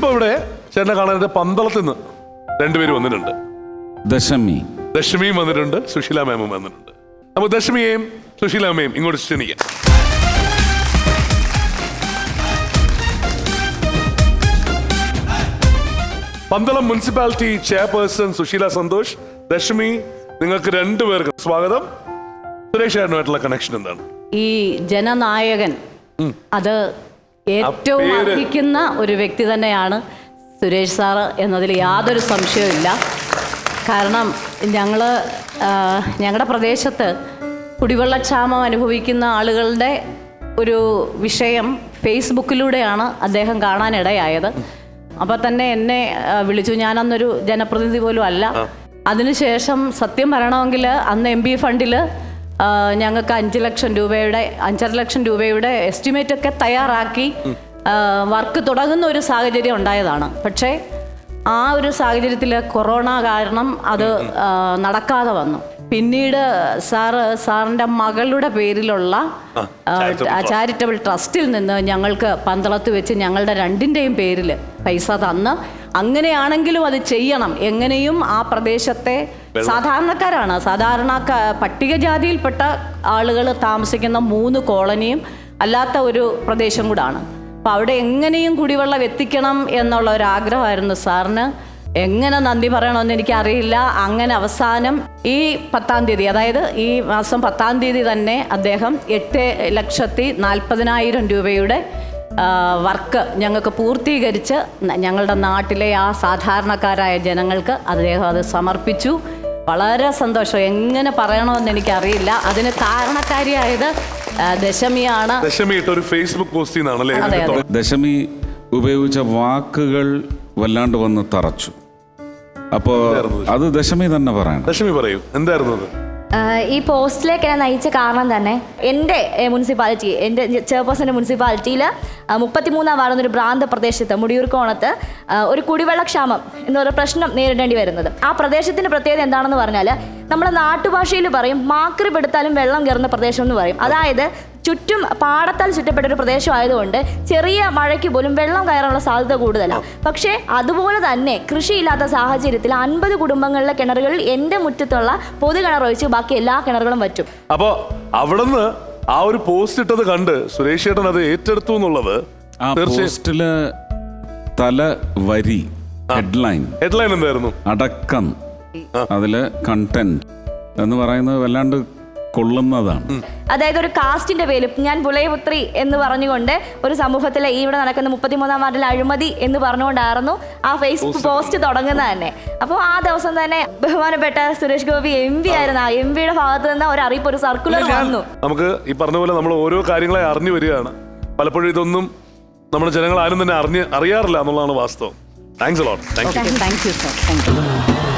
ഇപ്പൊ ഇവിടെ ചേട്ടനെ കാണാൻ പന്തളത്ത് നിന്ന് രണ്ടുപേര് വന്നിട്ടുണ്ട്. ദശമി. ദശമിയും വന്നിട്ടുണ്ട് സുശീല മാമും വന്നിട്ടുണ്ട്. അപ്പൊ ദശമിയെയും സുശീലാമ്മയും ഇങ്ങോട്ട് ക്ഷണിക്കാം. പന്തളം മുനിസിപ്പാലിറ്റി ചെയർപേഴ്സൺ സുശീല സന്തോഷ് ദശമി നിങ്ങൾക്ക് രണ്ടുപേർക്ക് സ്വാഗതം. സുരേഷ് ചേട്ടനുമായിട്ടുള്ള കണക്ഷൻ എന്താണ്? ഈ ജനനായകൻ അത് ഏറ്റവും അർഹിക്കുന്ന ഒരു വ്യക്തി തന്നെയാണ് സുരേഷ് സാറ് എന്നതിൽ യാതൊരു സംശയവുമില്ല. കാരണം ഞങ്ങൾ ഞങ്ങളുടെ പ്രദേശത്ത് കുടിവെള്ളക്ഷാമം അനുഭവിക്കുന്ന ആളുകളുടെ ഒരു വിഷയം ഫേസ്ബുക്കിലൂടെയാണ് അദ്ദേഹം കാണാനിടയായത്. അപ്പോൾ തന്നെ എന്നെ വിളിച്ചു. ഞാനന്നൊരു ജനപ്രതിനിധി പോലും അല്ല. അതിനുശേഷം സത്യം പറയണമെങ്കിൽ അന്ന് എം ബി ഫണ്ടിൽ ഞങ്ങൾക്ക് അഞ്ച് ലക്ഷം രൂപയുടെ അഞ്ചര ലക്ഷം രൂപയുടെ എസ്റ്റിമേറ്റ് ഒക്കെ തയ്യാറാക്കി വർക്ക് തുടങ്ങുന്ന ഒരു സാഹചര്യം ഉണ്ടായതാണ്. പക്ഷേ ആ ഒരു സാഹചര്യത്തിൽ കൊറോണ കാരണം അത് നടക്കാതെ വന്നു. പിന്നീട് സാറ് സാറിന്റെ മകളുടെ പേരിലുള്ള ചാരിറ്റബിൾ ട്രസ്റ്റിൽ നിന്ന് ഞങ്ങൾക്ക് പന്തളത്ത് വെച്ച് ഞങ്ങളുടെ രണ്ടിന്റെയും പേരിൽ പൈസ തന്ന് അങ്ങനെയാണെങ്കിലും അത് ചെയ്യണം. എങ്ങനെയും ആ പ്രദേശത്തെ സാധാരണക്കാരാണ്. സാധാരണ പട്ടികജാതിയിൽപ്പെട്ട ആളുകൾ താമസിക്കുന്ന മൂന്ന് കോളനിയും അല്ലാത്ത ഒരു പ്രദേശം കൂടാണ്. അപ്പോൾ അവിടെ എങ്ങനെയും കുടിവെള്ളം എത്തിക്കണം എന്നുള്ള ഒരു ആഗ്രഹമായിരുന്നു സാറിന്. എങ്ങനെ നന്ദി പറയണമെന്ന് എനിക്കറിയില്ല. അങ്ങനെ അവസാനം ഈ പത്താം തീയതി അതായത് ഈ മാസം പത്താം തീയതി തന്നെ അദ്ദേഹം എട്ട് ലക്ഷത്തി നാൽപ്പതിനായിരം രൂപയുടെ വർക്ക് ഞങ്ങൾക്ക് പൂർത്തീകരിച്ച് ഞങ്ങളുടെ നാട്ടിലെ ആ സാധാരണക്കാരായ ജനങ്ങൾക്ക് അദ്ദേഹം അത് സമർപ്പിച്ചു. വളരെ സന്തോഷം. എങ്ങനെ പറയണമെന്ന് എനിക്കറിയില്ല. അതിന് കാരണക്കാരിയായത് ദശമിയാണ്. ദശമി ഒരു ഫേസ്ബുക്ക് പോസ്റ്റിൽ നിന്നാണല്ലേ. ദശമി ഉപയോഗിച്ച വാക്കുകൾ വല്ലാണ്ട് വന്ന് തറച്ചു. അപ്പോ അത് ദശമി തന്നെ പറയണം. ദശമി പറയൂ. എന്തായിരുന്നു ഈ പോസ്റ്റിലേക്ക് എന്നെ നയിച്ച കാരണം തന്നെ എന്റെ മുനിസിപ്പാലിറ്റി എന്റെ ചെയർപേഴ്സന്റെ മുനിസിപ്പാലിറ്റിയിൽ മുപ്പത്തിമൂന്നാം വാർഡ് എന്നൊരു ഭ്രാന്ത പ്രദേശത്ത് മുടിയൂർക്കോണത്ത് ഒരു കുടിവെള്ളക്ഷാമം എന്നൊരു പ്രശ്നം നേരിടേണ്ടി വരുന്നത്. ആ പ്രദേശത്തിന്റെ പ്രത്യേകത എന്താണെന്ന് പറഞ്ഞാൽ നമ്മുടെ നാട്ടുഭാഷയിൽ പറയും മാക്രി പെടുത്താലും വെള്ളം കയറുന്ന പ്രദേശം എന്ന് പറയും. അതായത് ചുറ്റും പാടത്താൽ ചുറ്റപ്പെട്ട ഒരു പ്രദേശമായതുകൊണ്ട് ചെറിയ മഴയ്ക്ക് പോലും വെള്ളം കയറാനുള്ള സാധ്യത കൂടുതലാണ് പക്ഷേ അതുപോലെ തന്നെ കൃഷിയില്ലാത്ത സാഹചര്യത്തിൽ അൻപത് കുടുംബങ്ങളിലെ കിണറുകളിൽ എന്റെ മുറ്റത്തുള്ള പൊതു കിണർ ഒഴിച്ച് ബാക്കി എല്ലാ കിണറുകളും വറ്റും. അപ്പോൾ അവിടുന്ന് ആ ഒരു പോസ്റ്റ് ഇട്ടത് കണ്ട് സുരേഷ് ചേട്ടൻ അത് ഏറ്റെടുത്തു എന്നുള്ളത് ആ തീർച്ചയായും പോസ്റ്റിൽ തല വരി ഹെഡ്ലൈൻ. ഹെഡ്ലൈൻ എന്തായിരുന്നു? അടക്കം. അതിൽ കണ്ടന്റ് എന്ന് പറയുന്നത് വല്ലാണ്ട് കൊള്ളുന്നതാണ്. അതായത് ഒരു കാസ്റ്റിന്റെ പേരിൽ ഞാൻ പുലയപുത്രി എന്ന് പറഞ്ഞുകൊണ്ട് ഒരു സമൂഹത്തിലെ ഈ ഇവിടെ നടക്കുന്ന മുപ്പത്തിമൂന്നാം വാർഡിൽ അഴിമതി എന്ന് പറഞ്ഞുകൊണ്ടായിരുന്നു ആ ഫേസ്ബുക്ക് പോസ്റ്റ് തുടങ്ങുന്നത് തന്നെ. അപ്പോൾ ആ ദിവസം തന്നെ ബഹുമാനപ്പെട്ട സുരേഷ് ഗോപി എം പി ആയിരുന്നു. ആ എം പിയുടെ ഭാഗത്ത് നിന്ന് ഒരു അറിയിപ്പ് ഒരു സർക്കുലർ വന്നു. നമുക്ക് ഈ പറഞ്ഞ പോലെ നമ്മൾ ഓരോ കാര്യങ്ങളെ അറിഞ്ഞു വരികയാണ്. പലപ്പോഴും ഇതൊന്നും നമ്മുടെ ജനങ്ങൾ ആരും തന്നെ അറിഞ്ഞ് അറിയാറില്ല എന്നുള്ളതാണ് വാസ്തവം. Thanks lot thank you thank you sir thank you